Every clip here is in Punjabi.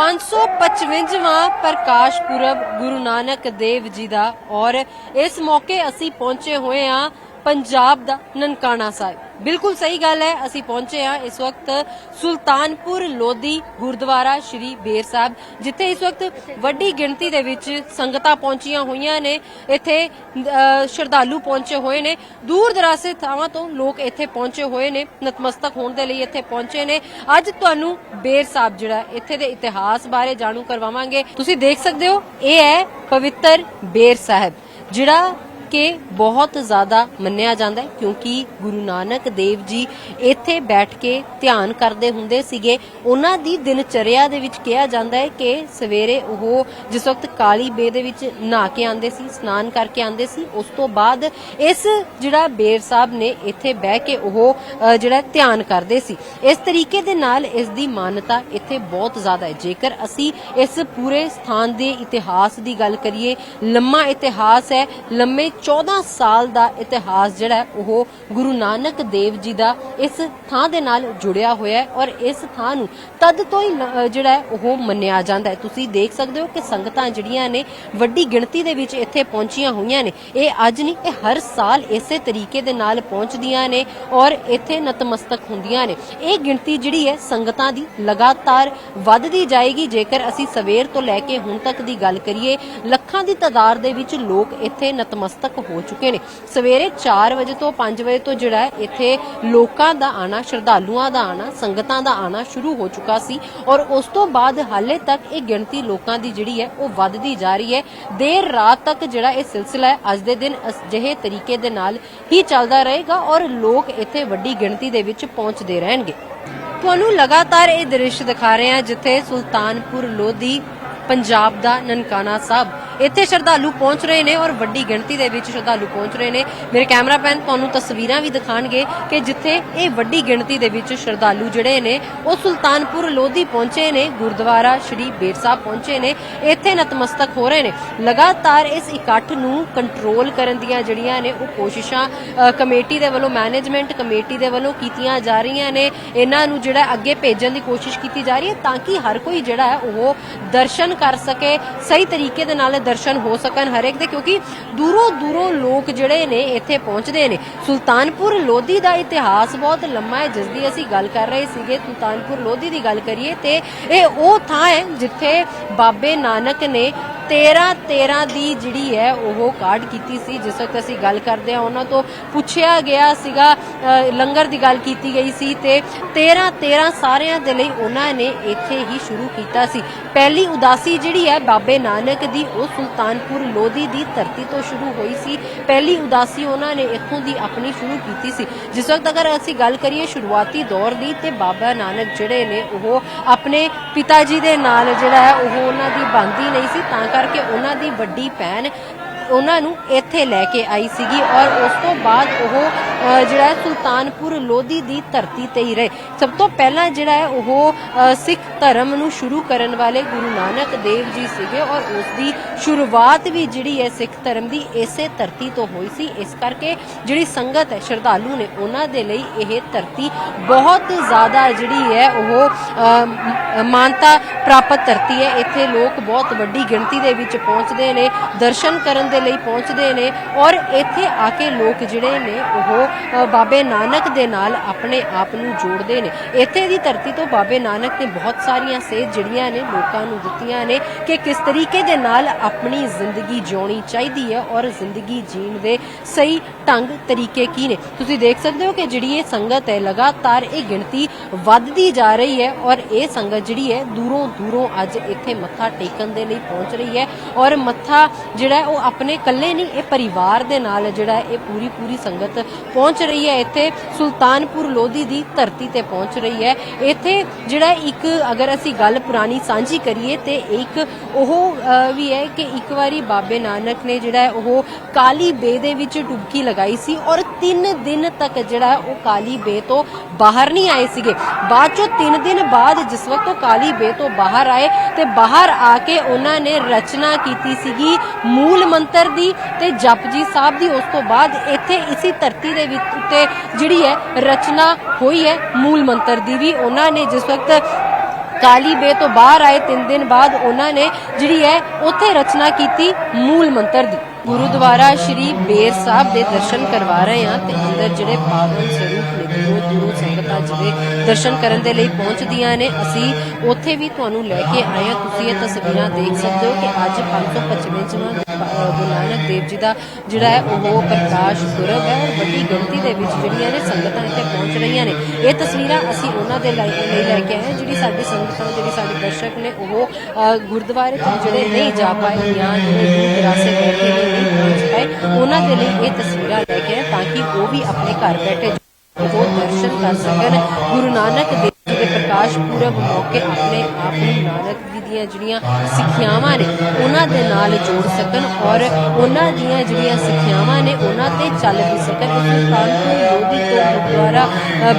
555ਵਾਂ ਪ੍ਰਕਾਸ਼ ਪੁਰਬ ਗੁਰੂ ਨਾਨਕ ਦੇਵ ਜੀ ਦਾ ਔਰ ਇਸ ਮੌਕੇ ਅਸੀਂ ਪਹੁੰਚੇ ਹੋਏ ਹਾਂ ਪੰਜਾਬ ਦਾ ਨਨਕਾਣਾ ਸਾਹਿਬ। ਬਿਲਕੁਲ ਸਹੀ ਗੱਲ ਹੈ ਅਸੀਂ ਪਹੁੰਚੇ ਹਾਂ ਇਸ ਵਕਤ ਸੁਲਤਾਨਪੁਰ ਲੋਧੀ ਗੁਰਦੁਆਰਾ ਸ਼੍ਰੀ ਬੇਰ ਸਾਹਿਬ ਜਿੱਥੇ ਇਸ ਵਕਤ ਵੱਡੀ ਗਿਣਤੀ ਦੇ ਵਿੱਚ ਸੰਗਤਾਂ ਪਹੁੰਚੀਆਂ ਹੋਈਆਂ ਨੇ। ਇੱਥੇ ਸ਼ਰਧਾਲੂ ਪਹੁੰਚੇ ਹੋਏ ਨੇ। ਦੂਰ ਦਰਾਸੇ ਥਾਵਾਂ ਤੋਂ ਲੋਕ ਇੱਥੇ ਪਹੁੰਚੇ ਹੋਏ ਨੇ ਨਤਮਸਤਕ ਹੋਣ ਦੇ ਲਈ ਇੱਥੇ ਪਹੁੰਚੇ ਨੇ। ਅੱਜ ਤੁਹਾਨੂੰ ਬੇਰ ਸਾਹਿਬ ਜਿਹੜਾ ਹੈ, ਇੱਥੇ ਦੇ ਇਤਿਹਾਸ ਬਾਰੇ ਜਾਣੂ ਕਰਵਾਵਾਂਗੇ। ਤੁਸੀਂ ਦੇਖ ਸਕਦੇ ਹੋ ਇਹ ਹੈ ਪਵਿੱਤਰ ਬੇਰ ਸਾਹਿਬ ਜਿਹੜਾ ਕਿ ਬਹੁਤ ਜ਼ਿਆਦਾ ਮੰਨਿਆ ਜਾਂਦਾ ਹੈ, ਕਿਉਂਕਿ ਗੁਰੂ ਨਾਨਕ ਦੇਵ ਜੀ ਇੱਥੇ ਬੈਠ ਕੇ ਧਿਆਨ ਕਰਦੇ ਹੁੰਦੇ ਸੀਗੇ। ਉਹਨਾਂ ਦੀ ਦਿਨਚਰਿਆ ਦੇ ਵਿੱਚ ਕਿਹਾ ਜਾਂਦਾ ਹੈ ਕਿ ਸਵੇਰੇ ਉਹ ਜਿਸ ਵਕਤ ਕਾਲੀ ਬੇ ਦੇ ਵਿੱਚ ਨਹਾ ਕੇ ਆਉਂਦੇ ਸੀ, ਇਸ਼ਨਾਨ ਕਰਕੇ ਆਉਂਦੇ ਸੀ, ਉਸ ਤੋਂ ਬਾਅਦ ਇਸ ਜਿਹੜਾ ਬੇਰ ਸਾਹਿਬ ਨੇ ਇੱਥੇ ਬਹਿ ਕੇ ਉਹ ਜਿਹੜਾ ਧਿਆਨ ਕਰਦੇ ਸੀ। ਇਸ ਤਰੀਕੇ ਦੇ ਨਾਲ ਇਸ ਦੀ ਮਾਨਤਾ ਇੱਥੇ ਬਹੁਤ ਜ਼ਿਆਦਾ ਹੈ। ਜੇਕਰ ਅਸੀਂ ਇਸ ਪੂਰੇ ਸਥਾਨ ਦੇ ਇਤਿਹਾਸ ਦੀ ਗੱਲ ਕਰੀਏ, ਲੰਮਾ ਇਤਿਹਾਸ ਹੈ, ਲੰਮੇ 14 ਸਾਲ ਦਾ ਇਤਿਹਾਸ ਜਿਹੜਾ ਉਹ ਗੁਰੂ ਨਾਨਕ ਦੇਵ ਜੀ ਦਾ ਇਸ ਥਾਂ ਦੇ ਨਾਲ ਜੁੜਿਆ ਹੋਇਆ ਹੈ ਔਰ ਇਸ ਥਾਂ ਨੂੰ ਤਦ ਤੋਂ ਹੀ ਜਿਹੜਾ ਉਹ ਮੰਨਿਆ ਜਾਂਦਾ ਹੈ। ਤੁਸੀਂ ਦੇਖ ਸਕਦੇ ਹੋ ਕਿ ਸੰਗਤਾਂ ਜਿਹੜੀਆਂ ਨੇ, ਵੱਡੀ ਗਿਣਤੀ ਦੇ ਵਿੱਚ ਇੱਥੇ ਪਹੁੰਚੀਆਂ ਹੋਈਆਂ ਨੇ। ਇਹ ਅੱਜ ਨਹੀਂ, ਇਹ ਹਰ ਸਾਲ ਇਸੇ ਤਰੀਕੇ ਦੇ ਨਾਲ ਪਹੁੰਚਦੀਆਂ ਨੇ ਔਰ ਇੱਥੇ ਨਤਮਸਤਕ ਹੁੰਦੀਆਂ ਨੇ। ਇਹ ਗਿਣਤੀ ਜਿਹੜੀ ਹੈ, ਸੰਗਤਾਂ ਦੀ ਲਗਾਤਾਰ ਵੱਧਦੀ ਜਾਏਗੀ। ਜੇਕਰ ਅਸੀਂ ਸਵੇਰ ਤੋਂ ਲੈ ਕੇ ਹੁਣ ਤੱਕ ਦੀ ਗੱਲ ਕਰੀਏ, ਲੱਖਾਂ ਦੀ ਤਾਦਾਦ ਦੇ ਵਿੱਚ ਲੋਕ ਇੱਥੇ ਨਤਮਸਤਕ ਹੋ ਚੁੱਕੇ ਨੇ। ਸਵੇਰੇ 4 ਵਜੇ ਤੋਂ 5 ਵਜੇ ਤੋਂ ਜਿਹੜਾ ਹੈ, ਇੱਥੇ ਲੋਕਾਂ ਦਾ ਆਣਾ, ਸ਼ਰਧਾਲੂਆਂ ਦਾ ਆਣਾ, ਸੰਗਤਾਂ ਦਾ ਆਣਾ ਸ਼ੁਰੂ ਹੋ ਚੁੱਕਾ ਸੀ ਔਰ ਉਸ ਤੋਂ ਬਾਅਦ ਹਾਲੇ ਤੱਕ ਇਹ ਗਿਣਤੀ ਲੋਕਾਂ ਦੀ ਜਿਹੜੀ ਹੈ, ਉਹ ਵੱਧਦੀ ਜਾ ਰਹੀ ਹੈ। ਦੇਰ ਰਾਤ ਤੱਕ ਜਿਹੜਾ ਇਹ ਸਿਲਸਿਲਾ ਹੈ, ਅੱਜ ਦੇ ਦਿਨ ਅਜਿਹੇ ਤਰੀਕੇ ਦੇ ਨਾਲ ਹੀ ਚੱਲਦਾ ਰਹੇਗਾ ਔਰ ਲੋਕ ਇੱਥੇ ਵੱਡੀ ਗਿਣਤੀ ਦੇ ਵਿੱਚ ਪਹੁੰਚਦੇ ਰਹਿਣਗੇ। ਤੁਹਾਨੂੰ ਲਗਾਤਾਰ ਇਹ ਦ੍ਰਿਸ਼ ਦਿਖਾ ਰਹੇ ਹਾਂ, ਜਿੱਥੇ ਸੁਲਤਾਨਪੁਰ ਲੋਧੀ, ਪੰਜਾਬ ਦਾ ਨਨਕਾਣਾ ਸਾਹਿਬ ਇੱਥੇ ਸ਼ਰਧਾਲੂ ਪਹੁੰਚ ਰਹੇ ਨੇ ਔਰ ਵੱਡੀ ਗਿਣਤੀ ਦੇ ਵਿੱਚ ਸ਼ਰਧਾਲੂ ਪਹੁੰਚ ਰਹੇ ਨੇ। ਮੇਰੇ ਕੈਮਰਾਮੈਨ ਤੁਹਾਨੂੰ ਤਸਵੀਰਾਂ ਵੀ ਦਿਖਾਣਗੇ ਕਿ ਜਿੱਥੇ ਇਹ ਵੱਡੀ ਗਿਣਤੀ ਦੇ ਵਿੱਚ ਸ਼ਰਧਾਲੂ ਜਿਹੜੇ ਨੇ, ਉਹ ਸੁਲਤਾਨਪੁਰ ਲੋਧੀ ਪਹੁੰਚੇ ਨੇ, ਗੁਰਦੁਆਰਾ ਸ਼੍ਰੀ ਬੇਰ ਸਾਹਿਬ ਪਹੁੰਚੇ ਨੇ। ਇੱਥੇ ਨਤਮਸਤਕ ਹੋ ਰਹੇ ਨੇ। ਲਗਾਤਾਰ ਇਸ ਇਕੱਠ ਨੂੰ ਕੰਟਰੋਲ ਕਰਨ ਦੀਆਂ ਜਿਹੜੀਆਂ ਨੇ ਉਹ ਕੋਸ਼ਿਸ਼ਾਂ ਕਮੇਟੀ ਦੇ ਵੱਲੋਂ ਮੈਨੇਜਮੈਂਟ ਕਮੇਟੀ ਦੇ ਵੱਲੋਂ ਕੀਤੀਆਂ ਜਾ ਰਹੀਆਂ ਨੇ। ਇਹਨਾਂ ਨੂੰ ਜਿਹੜਾ ਅੱਗੇ ਭੇਜਣ ਦੀ ਕੋਸ਼ਿਸ਼ ਕੀਤੀ ਜਾ ਰਹੀ ਹੈ ਤਾਂ ਕਿ ਹਰ ਕੋਈ ਜਿਹੜਾ ਹੈ ਉਹ ਦਰਸ਼ਨ ਕਰ ਸਕੇ। ਸਹੀ ਤਰੀਕੇ ਦੇ ਨਾਲ ਦਰਸ਼ਨ ਹੋ ਸਕਣ ਹਰੇਕ ਦੇ, ਕਿਉਂਕਿ ਦੂਰੋਂ ਦੂਰੋਂ ਲੋਕ ਜਿਹੜੇ ਨੇ ਇੱਥੇ ਪਹੁੰਚਦੇ ਨੇ। ਸੁਲਤਾਨਪੁਰ ਲੋਧੀ ਦਾ ਇਤਿਹਾਸ ਬਹੁਤ ਲੰਮਾ ਹੈ, ਜਿਸ ਦੀ ਅਸੀਂ ਗੱਲ ਕਰ ਰਹੇ ਸੀਗੇ। ਸੁਲਤਾਨਪੁਰ ਲੋਧੀ ਦੀ ਗੱਲ ਕਰੀਏ ਤੇ ਇਹ ਉਹ ਥਾਂ ਹੈ ਜਿੱਥੇ ਬਾਬੇ ਨਾਨਕ ਨੇ 13 13 ਦੀ ਜਿਹੜੀ ਹੈ ਉਹ ਕਾਰਡ ਕੀਤੀ ਸੀ। ਜਿਸ ਵਕਤ ਅਸੀਂ ਗੱਲ ਕਰਦੇ ਹਾਂ, ਉਹਨਾਂ ਤੋਂ ਪੁੱਛਿਆ ਗਿਆ ਸੀਗਾ ਲੰਗਰ ਦੀ ਗੱਲ ਕੀਤੀ ਗਈ ਸੀ ਤੇ 13 13 ਸਾਰਿਆਂ ਦੇ ਲਈ ਉਹਨਾਂ ਨੇ ਇੱਥੇ ਹੀ ਸ਼ੁਰੂ ਕੀਤਾ ਸੀ। ਪਹਿਲੀ ਉਦਾਸੀ ਜਿਹੜੀ ਹੈ ਬਾਬੇ ਨਾਨਕ ਦੀ, ਉਹ ਸੁਲਤਾਨਪੁਰ ਲੋਧੀ ਦੀ ਧਰਤੀ ਤੋਂ ਸ਼ੁਰੂ ਹੋਈ ਸੀ। ਪਹਿਲੀ ਉਦਾਸੀ ਉਹਨਾਂ ਨੇ ਇੱਥੋਂ ਦੀ ਆਪਣੀ ਸ਼ੁਰੂ ਕੀਤੀ ਸੀ। ਜਿਸ ਵਕਤ ਅਗਰ ਅਸੀਂ ਗੱਲ ਕਰੀਏ ਸ਼ੁਰੂਆਤੀ ਦੌਰ ਦੀ, ਤੇ ਬਾਬਾ ਨਾਨਕ ਜਿਹੜੇ ਨੇ, ਉਹ ਆਪਣੇ ਪਿਤਾ ਜੀ ਦੇ ਨਾਲ ਜਿਹੜਾ ਹੈ, ਉਹ ਉਹਨਾਂ ਦੀ ਬੰਦੀ ਨਹੀਂ ਸੀ, ਤਾਂ ਕਰਕੇ ਉਹਨਾਂ ਦੀ ਵੱਡੀ ਭੈਣ ਉਹਨਾਂ ਨੂੰ ਇੱਥੇ ਲੈ ਕੇ ਆਈ ਸੀਗੀ ਔਰ ਉਸ ਤੋਂ ਬਾਅਦ ਉਹ ਜਿਹੜਾ ਹੈ ਸੁਲਤਾਨਪੁਰ ਲੋਧੀ ਦੀ ਧਰਤੀ ਤੇ ਹੀ ਰਹੇ। ਸਭ ਤੋਂ ਪਹਿਲਾਂ ਜਿਹੜਾ ਹੈ ਉਹ ਸਿੱਖ ਧਰਮ ਨੂੰ ਸ਼ੁਰੂ ਕਰਨ ਵਾਲੇ ਗੁਰੂ ਨਾਨਕ ਦੇਵ ਜੀ ਸੀਗੇ ਔਰ ਉਸ ਦੀ ਸ਼ੁਰੂਆਤ ਵੀ ਜਿਹੜੀ ਹੈ ਸਿੱਖ ਧਰਮ ਦੀ ਇਸੇ ਧਰਤੀ ਤੋਂ ਹੋਈ ਸੀ। ਇਸ ਕਰਕੇ ਜਿਹੜੀ ਸੰਗਤ ਹੈ, ਸ਼ਰਧਾਲੂ ਨੇ ਉਹਨਾਂ ਦੇ ਲਈ ਇਹ ਧਰਤੀ ਬਹੁਤ ਜ਼ਿਆਦਾ ਜਿਹੜੀ ਹੈ ਉਹ ਮਾਨਤਾ ਪ੍ਰਾਪਤ ਧਰਤੀ ਹੈ। ਇੱਥੇ ਲੋਕ ਬਹੁਤ ਵੱਡੀ ਗਿਣਤੀ ਦੇ ਵਿੱਚ ਪਹੁੰਚਦੇ ਨੇ, ਦਰਸ਼ਨ ਕਰਨ ਦੇ ਲਈ ਪਹੁੰਚਦੇ ਨੇ ਔਰ ਇੱਥੇ ਆ ਕੇ ਲੋਕ ਜਿਹੜੇ ਨੇ ਉਹ ਬਾਬੇ ਨਾਨਕ ਦੇ ਨਾਲ ਆਪਣੇ ਆਪ ਨੂੰ ਜੋੜਦੇ ਨੇ। ਇੱਥੇ ਦੀ ਧਰਤੀ ਤੋਂ ਬਾਬੇ ਨਾਨਕ ਨੇ ਬਹੁਤ ਸਾਰੀਆਂ ਸੇਧ ਜਿਹੜੀਆਂ ਨੇ ਲੋਕਾਂ ਨੂੰ ਦਿੱਤੀਆਂ ਨੇ ਕਿ ਕਿਸ ਤਰੀਕੇ ਦੇ ਨਾਲ ਆਪਣੀ ਜ਼ਿੰਦਗੀ ਜਿਉਣੀ ਚਾਹੀਦੀ ਹੈ ਔਰ ਜ਼ਿੰਦਗੀ ਜੀਣ ਦੇ ਸਹੀ ਢੰਗ ਤਰੀਕੇ ਕੀ ਨੇ। ਤੁਸੀਂ ਦੇਖ ਸਕਦੇ ਹੋ ਕਿ ਜਿਹੜੀ ਇਹ ਸੰਗਤ ਹੈ, ਲਗਾਤਾਰ ਇਹ ਗਿਣਤੀ ਵੱਧਦੀ ਜਾ ਰਹੀ ਹੈ ਔਰ ਇਹ ਸੰਗਤ ਜਿਹੜੀ ਹੈ ਦੂਰੋਂ ਦੂਰੋਂ ਅੱਜ ਇੱਥੇ ਮੱਥਾ ਟੇਕਣ ਦੇ ਲਈ ਪਹੁੰਚ ਰਹੀ ਹੈ। ਔਰ ਮੱਥਾ ਜਿਹੜਾ ਉਹ ਆਪਣੇ ਇਕੱਲੇ ਨਹੀਂ, ਇਹ ਪਰਿਵਾਰ ਦੇ ਨਾਲ ਜਿਹੜਾ ਇਹ ਪੂਰੀ ਪੂਰੀ ਸੰਗਤ ਪਹੁੰਚ ਰਹੀ ਹੈ। ਇੱਥੇ ਸੁਲਤਾਨਪੁਰ ਲੋਧੀ ਦੀ ਧਰਤੀ ਤੇ ਪਹੁੰਚ ਰਹੀ ਹੈ। ਇੱਥੇ ਜਿਹੜਾ ਇੱਕ, ਅਗਰ ਅਸੀਂ ਗੱਲ ਪੁਰਾਣੀ ਸਾਂਝੀ ਕਰੀਏ ਤੇ ਇੱਕ ਉਹ ਵੀ ਹੈ ਕਿ ਇੱਕ ਵਾਰੀ ਬਾਬੇ ਨਾਨਕ ਨੇ ਜਿਹੜਾ ਉਹ ਕਾਲੀ ਬੇ ਦੇ ਵਿੱਚ ਡੁਬਕੀ ਲਗਾਈ ਸੀ ਔਰ 3 ਦਿਨ ਤੱਕ ਜਿਹੜਾ ਉਹ ਕਾਲੀ ਬੇ ਤੋਂ ਬਾਹਰ ਨਹੀਂ ਆਏ ਸੀਗੇ। ਬਾਅਦ ਚੋਂ 3 ਦਿਨ ਬਾਅਦ ਜਿਸ ਵਕਤ ਉਹ ਕਾਲੀ ਬੇ ਤੋਂ ਬਾਹਰ ਆਏ ਤੇ ਬਾਹਰ ਆ ਕੇ ਉਹਨਾਂ ਨੇ ਰਚਨਾ ਕੀਤੀ ਸੀਗੀ ਮੂਲ ਮੰਤਰ ਦੀ ਤੇ ਜਪਜੀ ਸਾਹਿਬ ਦੀ। ਉਸ ਤੋਂ ਬਾਅਦ ਇੱਥੇ ਇਸੇ ਧਰਤੀ ਦੇ ਵਿੱਚ ਉੱਤੇ ਜਿਹੜੀ ਹੈ ਰਚਨਾ ਹੋਈ ਹੈ ਮੂਲ ਮੰਤਰ ਦੀ ਵੀ। ਉਹਨਾਂ ਨੇ ਜਿਸ ਵਕਤ ਕਾਲੀ ਬੇ ਤੋਂ ਬਾਹਰ ਆਏ 3 ਦਿਨ ਬਾਅਦ ਉਹਨਾਂ ਨੇ ਜਿਹੜੀ ਹੈ ਉੱਥੇ ਰਚਨਾ ਕੀਤੀ ਮੂਲ ਮੰਤਰ ਦੀ। ਗੁਰਦੁਆਰਾ ਸ਼੍ਰੀ ਬੇਰ ਸਾਹਿਬ ਦੇ ਦਰਸ਼ਨ ਕਰਵਾ ਰਹੇ ਹਾਂ ਤੇ ਅੰਦਰ ਜਿਹੜੇ ਪਾਵਨ ਸਰੂਪ ਨੇ ਦੂਰੋਂ ਦੂਰੋਂ ਸੰਗਤਾਂ ਜਿਹੜੇ ਦਰਸ਼ਨ ਕਰਨ ਦੇ ਲਈ ਪਹੁੰਚਦੀਆਂ ਨੇ, ਅਸੀਂ ਉੱਥੇ ਵੀ ਤੁਹਾਨੂੰ ਲੈ ਕੇ ਆਏ ਹਾਂ। ਤੁਸੀਂ ਇਹ ਤਸਵੀਰਾਂ ਦੇਖ ਸਕਦੇ ਹੋ ਕਿ ਅੱਜ 555ਵਾਂ ਗੁਰੂ ਨਾਨਕ ਦੇਵ ਜੀ ਦਾ ਜਿਹੜਾ ਹੈ ਉਹ ਪ੍ਰਕਾਸ਼ ਪੁਰਬ ਹੈ ਔਰ ਵੱਡੀ ਗਿਣਤੀ ਦੇ ਵਿੱਚ ਜਿਹੜੀਆਂ ਨੇ ਸੰਗਤਾਂ ਇੱਥੇ ਪਹੁੰਚ ਰਹੀਆਂ ਨੇ। ਇਹ ਤਸਵੀਰਾਂ ਅਸੀਂ ਉਹਨਾਂ ਦੇ ਲਈ ਲੈ ਕੇ ਆਏ ਹਾਂ, ਜਿਹੜੀ ਸਾਡੀ ਸੰਗਤ ਜਿਹੜੀ ਸਾਡੇ ਦਰਸ਼ਕ ਨੇ, ਉਹ ਗੁਰਦੁਆਰੇ ਤੋਂ ਜਿਹੜੇ ਨਹੀਂ ਜਾ ਪਾਏ ਜਾਂ ਜਿਹੜੇ ਦੂਰ ਬੈਠੇ ਨੇ ਨਹੀਂ ਪਹੁੰਚ ਪਾਏ, ਉਹਨਾਂ ਦੇ ਲਈ ਇਹ ਤਸਵੀਰਾਂ ਲੈ ਕੇ ਤਾਂ ਕਿ ਉਹ ਵੀ ਆਪਣੇ ਘਰ ਬੈਠੇ ਉਹ ਦਰਸ਼ਨ ਕਰ ਸਕਣ। ਗੁਰੂ ਨਾਨਕ ਦੇਵ ਜੀ ਦੇ ਪ੍ਰਕਾਸ਼ ਪੁਰਬ ਮੌਕੇ ਆਪਣੇ ਆਪ ਨੂੰ ਨਾਨਕ ਜੀ ਦੀਆਂ ਜਿਹੜੀਆਂ ਸਿੱਖਿਆਵਾਂ ਨੇ, ਉਹਨਾਂ ਦੇ ਨਾਲ ਜੋੜ ਸਕਣ ਔਰ ਉਹਨਾਂ ਦੀਆਂ ਜਿਹੜੀਆਂ ਸਿੱਖਿਆਵਾਂ ਨੇ, ਉਹਨਾਂ ਤੇ ਚੱਲ ਵੀ ਸਕਣ। ਇਸ ਕਾਨਪੁਰ ਲੋਧੀ ਤੋਂ ਗੁਰਦੁਆਰਾ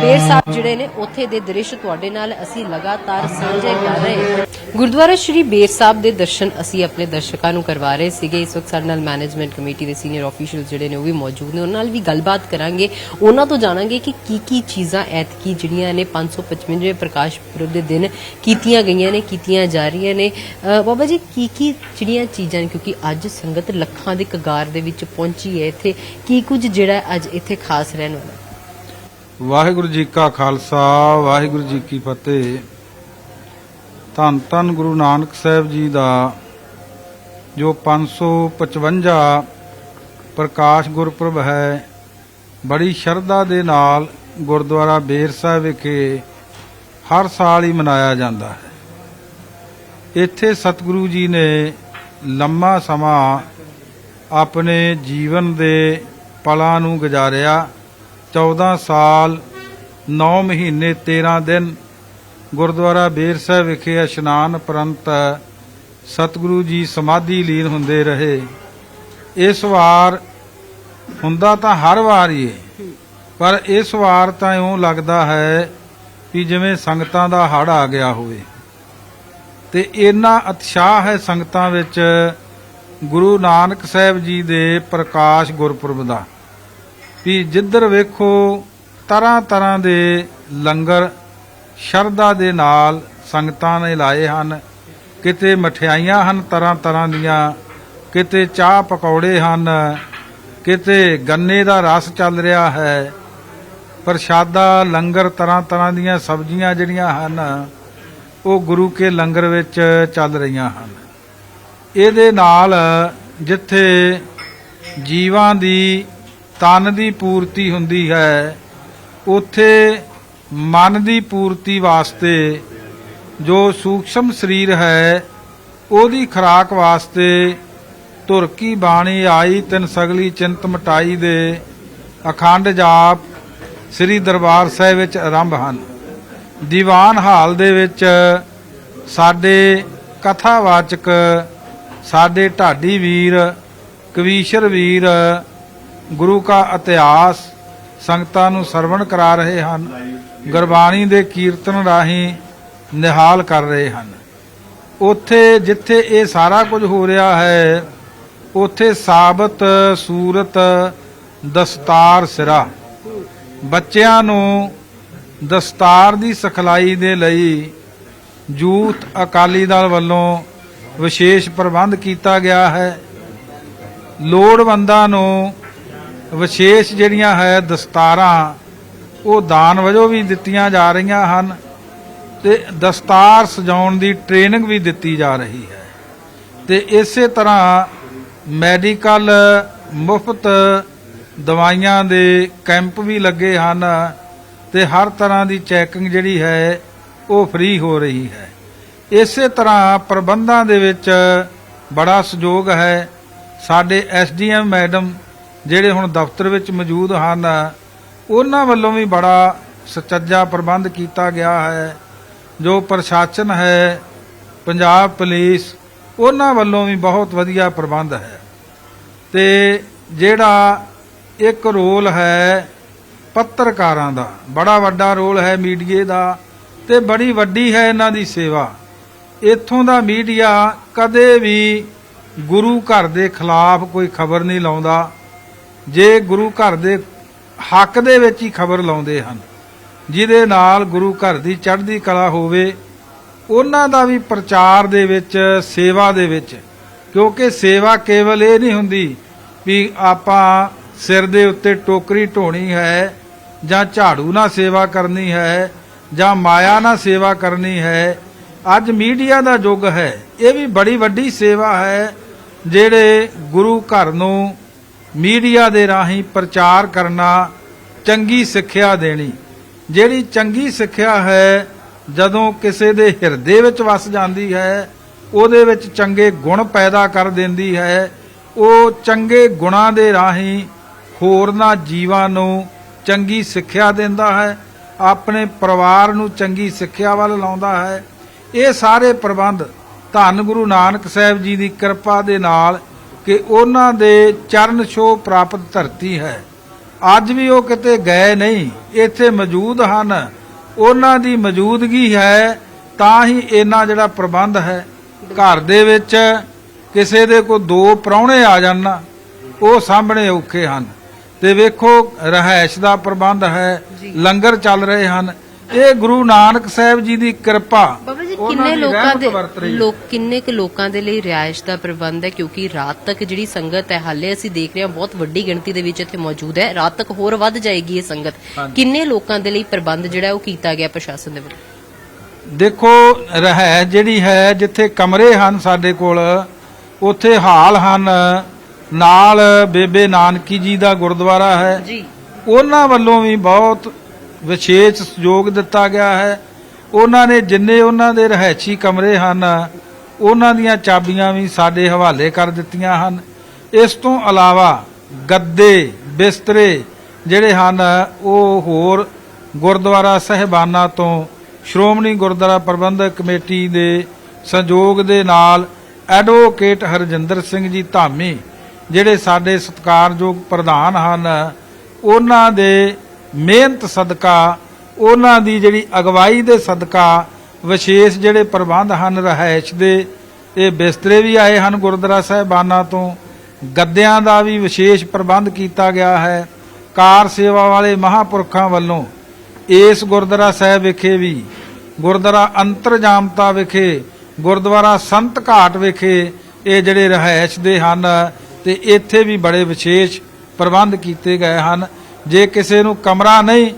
ਬੇਰ ਸਾਹਿਬ ਜਿਹੜੇ ਨੇ, ਉੱਥੇ ਦੇ ਦ੍ਰਿਸ਼ ਤੁਹਾਡੇ ਨਾਲ ਅਸੀਂ ਲਗਾਤਾਰ ਸਾਂਝੇ ਕਰ ਰਹੇ ਹਾਂ। ਗੁਰਦੁਆਰਾ ਸ਼੍ਰੀ ਬੇਰ ਸਾਹਿਬ ਦੇ ਦਰਸ਼ਨ ਅਸੀਂ ਆਪਣੇ ਦਰਸ਼ਕਾਂ ਨੂੰ ਕਰਵਾ ਰਹੇ ਸੀਗੇ। ਇਸ ਵਕਤ ਸਾਡੇ ਨਾਲ ਮੈਨੇਜਮੈਂਟ ਕਮੇਟੀ ਦੇ ਸੀਨੀਅਰ ਆਫੀਸ਼ੀਅਲ ਜਿਹੜੇ ਨੇ, ਉਹ ਵੀ ਮੌਜੂਦ ਨੇ। ਉਹਨਾਂ ਨਾਲ ਵੀ ਗੱਲਬਾਤ ਕਰਾਂਗੇ। ਉਹਨਾਂ ਤੋਂ ਜਾਣਾਂਗੇ ਕਿ ਕੀ ਕੀ ਚੀਜ਼ਾਂ ਐਤਕੀ ਜਿਹੜੀਆਂ ਨੇ 555ਵੇਂ ਪ੍ਰਕਾਸ਼ ਪੁਰਬ ਦੇ ਦਿਨ ਕੀਤੀਆਂ ਗਈਆਂ ਨੇ, ਕੀਤੀਆਂ ਜਾ ਰਹੀਆਂ ਨੇ। ਬਾਬਾ ਜੀ, ਕੀ ਕੀ ਜਿਹੜੀਆਂ ਚੀਜ਼ਾਂ ਨੇ, ਕਿਉਂਕਿ ਅੱਜ ਸੰਗਤ ਲੱਖਾਂ ਦੀ ਕਗਾਰ ਦੇ ਵਿੱਚ ਪਹੁੰਚੀ ਹੈ ਇੱਥੇ, ਕੀ ਕੁਝ ਜਿਹੜਾ ਅੱਜ ਇੱਥੇ ਖਾਸ ਰਹਿਣ ਵਾਲਾ? ਵਾਹਿਗੁਰੂ ਜੀ ਕਾ ਖਾਲਸਾ, ਵਾਹਿਗੁਰੂ ਜੀ ਕੀ ਫਤਿਹ। ਧੰਨ ਧੰਨ ਗੁਰੂ ਨਾਨਕ ਸਾਹਿਬ ਜੀ ਦਾ, ਜੋ 555 ਪ੍ਰਕਾਸ਼ ਗੁਰਪੁਰਬ ਹੈ, ਬੜੀ ਸ਼ਰਧਾ ਦੇ ਨਾਲ ਗੁਰਦੁਆਰਾ ਬੇਰ ਸਾਹਿਬ ਵਿਖੇ ਹਰ ਸਾਲ ਹੀ ਮਨਾਇਆ ਜਾਂਦਾ ਹੈ। ਇੱਥੇ ਸਤਿਗੁਰੂ ਜੀ ਨੇ ਲੰਮਾ ਸਮਾਂ ਆਪਣੇ ਜੀਵਨ ਦੇ ਪਲਾਂ ਨੂੰ ਗੁਜ਼ਾਰਿਆ। 14 ਸਾਲ 9 ਮਹੀਨੇ 13 ਦਿਨ ਗੁਰਦੁਆਰਾ ਬੇਰ ਸਾਹਿਬ ਵਿਖੇ ਇਸ਼ਨਾਨ ਉਪਰੰਤ ਸਤਿਗੁਰੂ ਜੀ ਸਮਾਧੀ ਲੀਨ ਹੁੰਦੇ ਰਹੇ। ਇਸ ਵਾਰ ਹੁੰਦਾ ਤਾਂ ਹਰ ਵਾਰ ਹੀ ਹੈ ਪਰ ਇਸ ਵਾਰ ਤਾਂ ਇਉਂ ਲੱਗਦਾ ਹੈ ਵੀ ਜਿਵੇਂ ਸੰਗਤਾਂ ਦਾ ਹੜ ਆ ਗਿਆ ਹੋਵੇ। ਤੇ ਇੰਨਾ ਉਤਸ਼ਾਹ ਹੈ ਸੰਗਤਾਂ ਵਿੱਚ ਗੁਰੂ ਨਾਨਕ ਸਾਹਿਬ ਜੀ ਦੇ ਪ੍ਰਕਾਸ਼ ਗੁਰਪੁਰਬ ਦਾ, ਵੀ ਜਿੱਧਰ ਵੇਖੋ ਤਰ੍ਹਾਂ ਤਰ੍ਹਾਂ ਦੇ ਲੰਗਰ ਸ਼ਰਧਾ ਦੇ ਨਾਲ ਸੰਗਤਾਂ ਨੇ ਲਾਏ ਹਨ। ਕਿਤੇ ਮਠਿਆਈਆਂ ਹਨ ਤਰ੍ਹਾਂ ਤਰ੍ਹਾਂ ਦੀਆਂ, ਕਿਤੇ ਚਾਹ ਪਕੌੜੇ ਹਨ, ਕਿਤੇ ਗੰਨੇ ਦਾ ਰਸ ਚੱਲ ਰਿਹਾ ਹੈ। ਪ੍ਰਸ਼ਾਦਾ, ਲੰਗਰ ਤਰ੍ਹਾਂ ਤਰ੍ਹਾਂ ਦੀਆਂ ਸਬਜ਼ੀਆਂ ਜਿਹੜੀਆਂ ਹਨ, ਉਹ ਗੁਰੂ ਕੇ ਲੰਗਰ ਵਿੱਚ ਚੱਲ ਰਹੀਆਂ ਹਨ। ਇਹਦੇ ਨਾਲ ਜਿੱਥੇ ਜੀਵਾਂ ਦੀ ਤਨ ਦੀ ਪੂਰਤੀ ਹੁੰਦੀ ਹੈ, ਉੱਥੇ ਮਨ ਦੀ ਪੂਰਤੀ ਵਾਸਤੇ ਜੋ ਸੂਖਸ਼ਮ ਸਰੀਰ ਹੈ, ਉਹਦੀ ਖੁਰਾਕ ਵਾਸਤੇ ਤੁਰਕੀ ਬਾਣੀ ਆਈ, ਤਿੰਨ ਸਗਲੀ ਚਿੰਤ ਮਟਾਈ ਦੇ ਅਖੰਡ ਜਾਪ ਸ੍ਰੀ ਦਰਬਾਰ ਸਾਹਿਬ ਵਿੱਚ ਆਰੰਭ ਹਨ। ਦੀਵਾਨ ਹਾਲ ਦੇ ਵਿੱਚ ਸਾਡੇ ਕਥਾਵਾਚਕ, ਸਾਡੇ ਢਾਡੀ ਵੀਰ, ਕਵੀਸ਼ਰ ਵੀਰ, ਗੁਰੂ ਕਾ ਇਤਿਹਾਸ ਸੰਗਤਾਂ ਨੂੰ ਸਰਵਣ ਕਰਾ ਰਹੇ ਹਨ, ਗੁਰਬਾਣੀ ਦੇ ਕੀਰਤਨ ਰਾਹੀਂ ਨਿਹਾਲ ਕਰ ਰਹੇ ਹਨ। ਉੱਥੇ ਜਿੱਥੇ ਇਹ ਸਾਰਾ ਕੁਝ ਹੋ ਰਿਹਾ ਹੈ, ਉੱਥੇ ਸਾਬਤ ਸੂਰਤ ਦਸਤਾਰ ਸਿਰਾ। ਬੱਚਿਆਂ ਨੂੰ ਦਸਤਾਰ ਦੀ ਸਿਖਲਾਈ ਦੇ ਲਈ ਯੂਥ ਅਕਾਲੀ ਦਲ ਵੱਲੋਂ ਵਿਸ਼ੇਸ਼ ਪ੍ਰਬੰਧ ਕੀਤਾ ਗਿਆ ਹੈ। ਲੋੜਵੰਦਾਂ ਨੂੰ ਵਿਸ਼ੇਸ਼ ਜਿਹੜੀਆਂ ਹੈ ਦਸਤਾਰਾਂ, ਉਹ ਦਾਨ ਵਜੋਂ ਵੀ ਦਿੱਤੀਆਂ ਜਾ ਰਹੀਆਂ ਹਨ ਤੇ ਦਸਤਾਰ ਸਜਾਉਣ ਦੀ ਟ੍ਰੇਨਿੰਗ ਵੀ ਦਿੱਤੀ ਜਾ ਰਹੀ ਹੈ। ਤੇ ਇਸੇ ਤਰ੍ਹਾਂ ਮੈਡੀਕਲ ਮੁਫਤ ਦਵਾਈਆਂ ਦੇ ਕੈਂਪ ਵੀ ਲੱਗੇ ਹਨ ਤੇ ਹਰ ਤਰ੍ਹਾਂ ਦੀ ਚੈਕਿੰਗ ਜਿਹੜੀ ਹੈ ਉਹ ਫ੍ਰੀ ਹੋ ਰਹੀ ਹੈ। ਇਸੇ ਤਰ੍ਹਾਂ ਪ੍ਰਬੰਧਾਂ ਦੇ ਵਿੱਚ ਬੜਾ ਸਹਿਯੋਗ ਹੈ। ਸਾਡੇ ਐਸਡੀਐਮ ਮੈਡਮ ਜਿਹੜੇ ਹੁਣ ਦਫ਼ਤਰ ਵਿੱਚ ਮੌਜੂਦ ਹਨ, ਉਹਨਾਂ ਵੱਲੋਂ ਵੀ ਬੜਾ ਸੁਚੱਜਾ ਪ੍ਰਬੰਧ ਕੀਤਾ ਗਿਆ ਹੈ। ਜੋ ਪ੍ਰਸ਼ਾਸਨ ਹੈ, ਪੰਜਾਬ ਪੁਲਿਸ, ਉਹਨਾਂ ਵੱਲੋਂ ਵੀ ਬਹੁਤ ਵਧੀਆ ਪ੍ਰਬੰਧ ਹੈ। ਤੇ ਜਿਹੜਾ ਇੱਕ ਰੋਲ ਹੈ ਪੱਤਰਕਾਰਾਂ ਦਾ। ਬੜਾ ਵੱਡਾ ਰੋਲ ਹੈ ਮੀਡੀਏ ਦਾ ਤੇ ਬੜੀ ਵੱਡੀ ਹੈ ਇਹਨਾਂ ਦੀ ਸੇਵਾ। ਇੱਥੋਂ ਦਾ ਮੀਡੀਆ ਕਦੇ ਵੀ ਗੁਰੂ ਘਰ ਦੇ ਖਿਲਾਫ ਕੋਈ ਖਬਰ ਨਹੀਂ ਲਾਉਂਦਾ। ਜੇ ਗੁਰੂ ਘਰ ਦੇ ਹੱਕ ਦੇ ਵਿੱਚ ਹੀ ਖਬਰ ਲਾਉਂਦੇ ਹਨ, ਜਿਹਦੇ ਨਾਲ ਗੁਰੂ ਘਰ ਦੀ ਚੜ੍ਹਦੀ ਕਲਾ ਹੋਵੇ, ਉਹਨਾਂ ਦਾ ਵੀ ਪ੍ਰਚਾਰ ਦੇ ਵਿੱਚ, ਸੇਵਾ ਦੇ ਵਿੱਚ। ਕਿਉਂਕਿ ਸੇਵਾ ਕੇਵਲ ਇਹ ਨਹੀਂ ਹੁੰਦੀ ਵੀ ਆਪਾਂ ਸਿਰ ਦੇ ਉੱਤੇ ਟੋਕਰੀ ਢੋਣੀ ਹੈ, ਜਾਂ ਝਾੜੂ ਨਾਲ ਸੇਵਾ ਕਰਨੀ ਹੈ, ਜਾਂ ਮਾਇਆ ਨਾਲ ਸੇਵਾ ਕਰਨੀ ਹੈ, ਅੱਜ ਮੀਡੀਆ ਦਾ ਯੁੱਗ ਹੈ। ਇਹ ਵੀ ਬੜੀ ਵੱਡੀ ਸੇਵਾ ਹੈ, ਜਿਹੜੇ ਗੁਰੂ ਘਰ ਨੂੰ ਮੀਡੀਆ ਦੇ ਰਾਹੀਂ ਪ੍ਰਚਾਰ ਕਰਨਾ ਚੰਗੀ ਸਿੱਖਿਆ ਦੇਣੀ। ਜਿਹੜੀ ਚੰਗੀ ਸਿੱਖਿਆ ਹੈ, ਜਦੋਂ ਕਿਸੇ ਦੇ ਹਿਰਦੇ ਵਿੱਚ ਵਸ ਜਾਂਦੀ ਹੈ, ਉਹਦੇ ਵਿੱਚ ਚੰਗੇ ਗੁਣ ਪੈਦਾ ਕਰ ਦਿੰਦੀ ਹੈ, ਉਹ ਚੰਗੇ ਗੁਣਾਂ ਦੇ ਰਾਹੀਂ ਹੋਰਨਾਂ ਜੀਵਾਂ ਨੂੰ ਚੰਗੀ ਸਿੱਖਿਆ ਦਿੰਦਾ ਹੈ, ਆਪਣੇ ਪਰਿਵਾਰ ਨੂੰ ਚੰਗੀ ਸਿੱਖਿਆ ਵੱਲ ਲਾਉਂਦਾ ਹੈ। ਇਹ ਸਾਰੇ ਪ੍ਰਬੰਧ ਧੰਨ ਗੁਰੂ ਨਾਨਕ ਸਾਹਿਬ ਜੀ ਦੀ ਕਿਰਪਾ ਦੇ ਨਾਲ ਕਿ ਉਹਨਾਂ ਦੇ ਚਰਨ ਛੋਹ ਪ੍ਰਾਪਤ ਧਰਤੀ ਹੈ। ਅੱਜ ਵੀ ਉਹ ਕਿਤੇ ਗਏ ਨਹੀਂ, ਇੱਥੇ ਮੌਜੂਦ ਹਨ। ਉਹਨਾਂ ਦੀ ਮੌਜੂਦਗੀ ਹੈ, ਤਾਂ ਹੀ ਇਹਨਾਂ ਜਿਹੜਾ ਪ੍ਰਬੰਧ ਹੈ, ਘਰ ਦੇ ਵਿੱਚ ਕਿਸੇ ਦੇ ਕੋ ਦੋ ਪ੍ਰਾਹੁਣੇ ਆ ਜਾਣ ਉਹ ਸਾਹਮਣੇ ਔਖੇ ਹਨ। ਤੇ ਵੇਖੋ ਰਹਿائش ਦਾ ਪ੍ਰਬੰਧ ਹੈ। ਲੰਗਰ ਚੱਲ ਰਹੇ ਹਨ। ਇਹ ਗੁਰੂ ਨਾਨਕ ਸਾਹਿਬ ਜੀ ਦੀ ਕਿਰਪਾ। ਕਿੰਨੇ ਲੋਕਾਂ ਦੇ ਲੋਕ ਕਿੰਨੇ ਕੁ ਲੋਕਾਂ ਦੇ ਲਈ ਰਿਆਇਸ਼ ਦਾ ਪ੍ਰਬੰਧ ਹੈ? ਕਿਉਂਕਿ ਰਾਤ ਤੱਕ ਜਿਹੜੀ ਸੰਗਤ ਹੈ ਹਾਲੇ ਅਸੀਂ ਦੇਖ ਰਹੇ ਹਾਂ ਬਹੁਤ ਵੱਡੀ ਗਿਣਤੀ ਦੇ ਵਿੱਚ ਇੱਥੇ ਮੌਜੂਦ ਹੈ। ਰਾਤ ਤੱਕ ਹੋਰ ਵੱਧ ਜਾਏਗੀ ਇਹ ਸੰਗਤ। ਕਿੰਨੇ ਲੋਕਾਂ ਦੇ ਲਈ ਪ੍ਰਬੰਧ ਜਿਹੜਾ ਉਹ ਕੀਤਾ ਗਿਆ ਪ੍ਰਸ਼ਾਸਨ ਦੇ ਵੱਲੋਂ? ਦੇਖੋ ਰਹਿ ਜਿਹੜੀ ਹੈ ਜਿੱਥੇ ਕਮਰੇ ਹਨ ਸਾਡੇ ਕੋਲ ਉੱਥੇ ਹਾਲ ਹਨ। ਨਾਲ ਬੇਬੇ ਨਾਨਕੀ ਜੀ ਦਾ ਗੁਰਦੁਆਰਾ ਹੈ। ਜੀ। ਉਹਨਾਂ ਵੱਲੋਂ ਵੀ ਬਹੁਤ ਵਿਸ਼ੇਸ਼ ਸਹਿਯੋਗ ਦਿੱਤਾ ਗਿਆ ਹੈ। ਉਹਨਾਂ ਨੇ ਜਿੰਨੇ ਉਹਨਾਂ ਦੇ ਰਹਿائشੀ ਕਮਰੇ ਹਨ ਉਹਨਾਂ ਦੀਆਂ ਚਾਬੀਆਂ ਵੀ ਸਾਡੇ ਹਵਾਲੇ ਕਰ ਦਿੱਤੀਆਂ ਹਨ। ਇਸ ਤੋਂ ਇਲਾਵਾ ਗੱਦੇ ਬਿਸਤਰੇ ਜਿਹੜੇ ਹਨ ਉਹ ਹੋਰ ਗੁਰਦੁਆਰਾ ਸਹਿਬਾਨਾ ਤੋਂ ਸ਼੍ਰੋਮਣੀ ਗੁਰਦੁਆਰਾ ਪ੍ਰਬੰਧਕ ਕਮੇਟੀ ਦੇ ਸਹਿਯੋਗ ਦੇ ਨਾਲ ਐਡਵੋਕੇਟ ਹਰਜਿੰਦਰ ਸਿੰਘ ਜੀ ਧਾਮੀ ਜਿਹੜੇ ਸਾਡੇ ਸਤਕਾਰਯੋਗ ਪ੍ਰਧਾਨ ਹਨ, ਉਹਨਾਂ ਦੇ ਮਿਹਨਤ ਸਦਕਾ, ਉਹਨਾਂ ਦੀ ਜਿਹੜੀ ਅਗਵਾਈ ਦੇ ਸਦਕਾ ਵਿਸ਼ੇਸ਼ ਜਿਹੜੇ ਪ੍ਰਬੰਧ ਹਨ ਰਹਿائش ਦੇ, ਇਹ ਬਿਸਤਰੇ ਵੀ ਆਏ ਹਨ ਗੁਰਦੁਆਰਾ ਸਾਹਿਬਾਨਾਂ ਤੋਂ। ਗੱਦਿਆਂ ਦਾ ਵੀ ਵਿਸ਼ੇਸ਼ ਪ੍ਰਬੰਧ ਕੀਤਾ ਗਿਆ ਹੈ। ਕਾਰ ਸੇਵਾ ਵਾਲੇ ਮਹਾਪੁਰਖਾਂ ਵੱਲੋਂ ਇਸ ਗੁਰਦੁਆਰਾ ਸਾਹਿਬ ਵਿਖੇ ਵੀ, ਗੁਰਦੁਆਰਾ ਅੰਤਰਜਾਮਤਾ ਵਿਖੇ, ਗੁਰਦੁਆਰਾ ਸੰਤ ਘਾਟ ਵਿਖੇ ਇਹ ਜਿਹੜੇ ਰਹਿائش ਦੇ ਹਨ ਤੇ ਇੱਥੇ ਵੀ ਬੜੇ ਵਿਸ਼ੇਸ਼ ਪ੍ਰਬੰਧ ਕੀਤੇ ਗਏ ਹਨ। ਜੇ ਕਿਸੇ ਨੂੰ ਕਮਰਾ ਨਹੀਂ,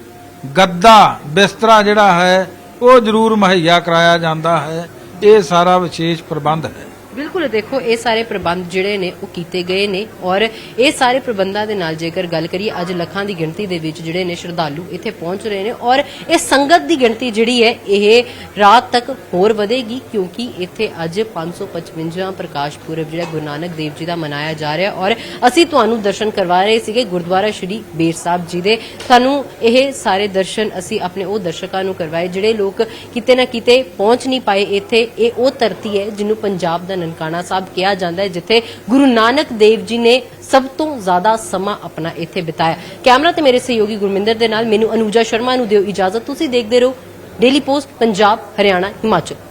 ਗੱਦਾ, ਬਿਸਤਰਾ ਜਿਹੜਾ ਹੈ, ਉਹ ਜ਼ਰੂਰ ਮੁਹੱਈਆ ਕਰਾਇਆ ਜਾਂਦਾ ਹੈ। ਇਹ ਸਾਰਾ ਵਿਸ਼ੇਸ਼ ਪ੍ਰਬੰਧ ਹੈ। ਬਿਲਕੁਲ ਦੇਖੋ, ਇਹ ਸਾਰੇ ਪ੍ਰਬੰਧ ਜਿਹੜੇ ਨੇ, ਉਹ ਕੀਤੇ ਗਏ ਨੇ ਔਰ ਇਹ ਸਾਰੇ ਪ੍ਰਬੰਧਾਂ ਦੇ ਨਾਲ ਜੇਕਰ ਗੱਲ ਕਰੀਏ, ਅੱਜ ਲੱਖਾਂ ਦੀ ਗਿਣਤੀ ਦੇ ਵਿੱਚ ਜਿਹੜੇ ਨੇ ਸ਼ਰਧਾਲੂ ਇੱਥੇ ਪਹੁੰਚ ਰਹੇ ਨੇ ਔਰ ਇਹ ਸੰਗਤ ਦੀ ਗਿਣਤੀ ਜਿਹੜੀ ਹੈ, ਇਹ ਰਾਤ ਤੱਕ ਹੋਰ ਵਧੇਗੀ ਕਿਉਂਕਿ ਇੱਥੇ ਅੱਜ 555 ਪ੍ਰਕਾਸ਼ ਪੁਰਬ ਜਿਹੜਾ ਗੁਰੂ ਨਾਨਕ ਦੇਵ ਜੀ ਦਾ ਮਨਾਇਆ ਜਾ ਰਿਹਾ ਔਰ ਅਸੀਂ ਤੁਹਾਨੂੰ ਦਰਸ਼ਨ ਕਰਵਾ ਰਹੇ ਸੀਗੇ ਗੁਰਦੁਆਰਾ ਸ਼੍ਰੀ ਬੇਰ ਸਾਹਿਬ ਜੀ ਦੇ। ਸਾਨੂੰ ਇਹ ਸਾਰੇ ਦਰਸ਼ਨ ਅਸੀਂ ਆਪਣੇ ਉਹ ਦਰਸ਼ਕਾਂ ਨੂੰ ਕਰਵਾਏ, ਜਿਹੜੇ ਲੋਕ ਕਿਤੇ ਨਾ ਕਿਤੇ ਪਹੁੰਚ ਨਹੀਂ ਪਾਏ ਇੱਥੇ। ਇਹ ਉਹ ਧਰਤੀ ਹੈ ਜਿਹਨੂੰ ਪੰਜਾਬ ਦਾ ਨਨਕਾਣਾ ਸਾਹਿਬ ਕਿਹਾ ਜਾਂਦਾ ਹੈ, ਜਿੱਥੇ ਗੁਰੂ ਨਾਨਕ ਦੇਵ ਜੀ ਨੇ ਸਭ ਤੋਂ ਜ਼ਿਆਦਾ ਸਮਾਂ ਆਪਣਾ ਇੱਥੇ ਬਿਤਾਇਆ। ਕੈਮਰਾ ਤੇ ਮੇਰੇ ਸਹਿਯੋਗੀ ਗੁਰਮਿੰਦਰ ਦੇ ਨਾਲ ਮੈਨੂੰ ਅਨੂਜਾ ਸ਼ਰਮਾ ਨੂੰ ਦਿਓ ਇਜਾਜ਼ਤ। ਤੁਸੀਂ ਦੇਖਦੇ ਰਹੋ ਡੇਲੀ ਪੋਸਟ, ਪੰਜਾਬ, ਹਰਿਆਣਾ, ਹਿਮਾਚਲ।